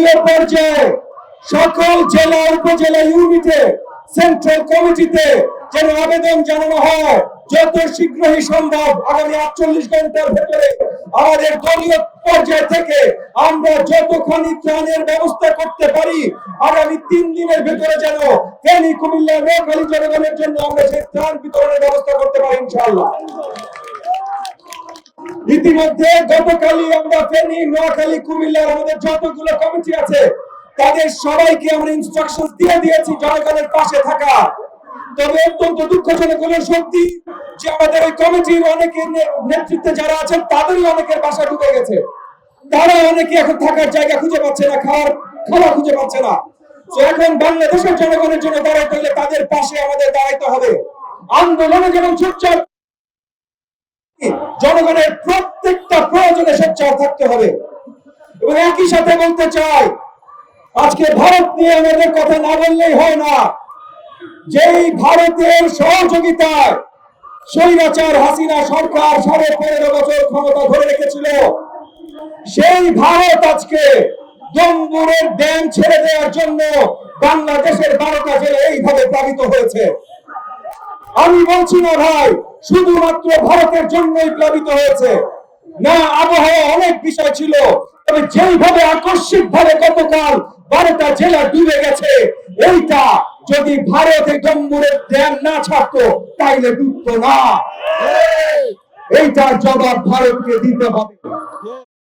দলীয় পর্যায়ে সকল জেলা, উপজেলা, ইউনিটে, সেন্ট্রাল কমিটিতে যেন আবেদন জানানো হয়, যত শীঘ্রই সম্ভব, আগামী আটচল্লিশ ঘণ্টার ভেতরে আমাদের দলীয় পর্যায় থেকে আমরা যতখানি ত্রাণের ব্যবস্থা করতে পারি, আগামী তিন দিনের ভেতরে যেন ফেনী, কুমিল্লা, নোয়াখালী জনগণের জন্য আমরা সেই ত্রাণ বিতরণের ব্যবস্থা করতে পারি, ইনশাআল্লাহ। ইতিমধ্যে গতকালই আমরা ফেনী, নোয়াখালী, কুমিল্লার আমাদের যতগুলো কমিটি আছে, তাদের সবাইকে আমরা ইনস্ট্রাকশন দিয়ে দিয়েছি জনগণের পাশে থাকা। তবে অত্যন্ত দুঃখজনক হলো সত্যি যে আমাদের ওই কমিটির নেতৃত্বে যারা আছেন, তাদেরই অনেকের বাসা গেছে। তারা অনেকে এখন থাকার জায়গা খুঁজে পাচ্ছে না, খাওয়ার খাবার খুঁজে পাচ্ছে না। এখন বাংলাদেশের জনগণের জন্য দাঁড়াইতে হলে তাদের পাশে আমাদের দাঁড়াইতে হবে। আন্দোলনে যেমন সোচ্চার, জনগণের প্রত্যেকটা প্রয়োজনে সোচ্চার থাকতে হবে। এবং একই সাথে বলতে চাই, আজকে ভারত নিয়ে আমাদের কথা না বললেই হয় না। যেই ভারতের সহযোগিতায় স্বৈরাচার হাসিনা সরকার সাড়ে পনেরো বছর ক্ষমতা ধরে রেখেছিল, সেই ভারত আজকে জম্বুরের ড্যাম ছেড়ে দেওয়ার জন্য বাংলাদেশের বারোটা জেলা এইভাবে প্লাবিত হয়েছে। আমি বলছি না ভাই, শুধুমাত্র ভারতের জন্যই প্লাবিত হয়েছে। না আবহাওয়া অনেক বিষয় ছিল তবে যেইভাবে আকস্মিক ভাবে গতকাল বারোটা জেলা ডুবে গেছে ওইটা যদি ভারতে জম্মুরের ড্যাম না ছাড়তো তাইলে ডুবতো না। এইটার জবাব ভারতকে দিতে হবে।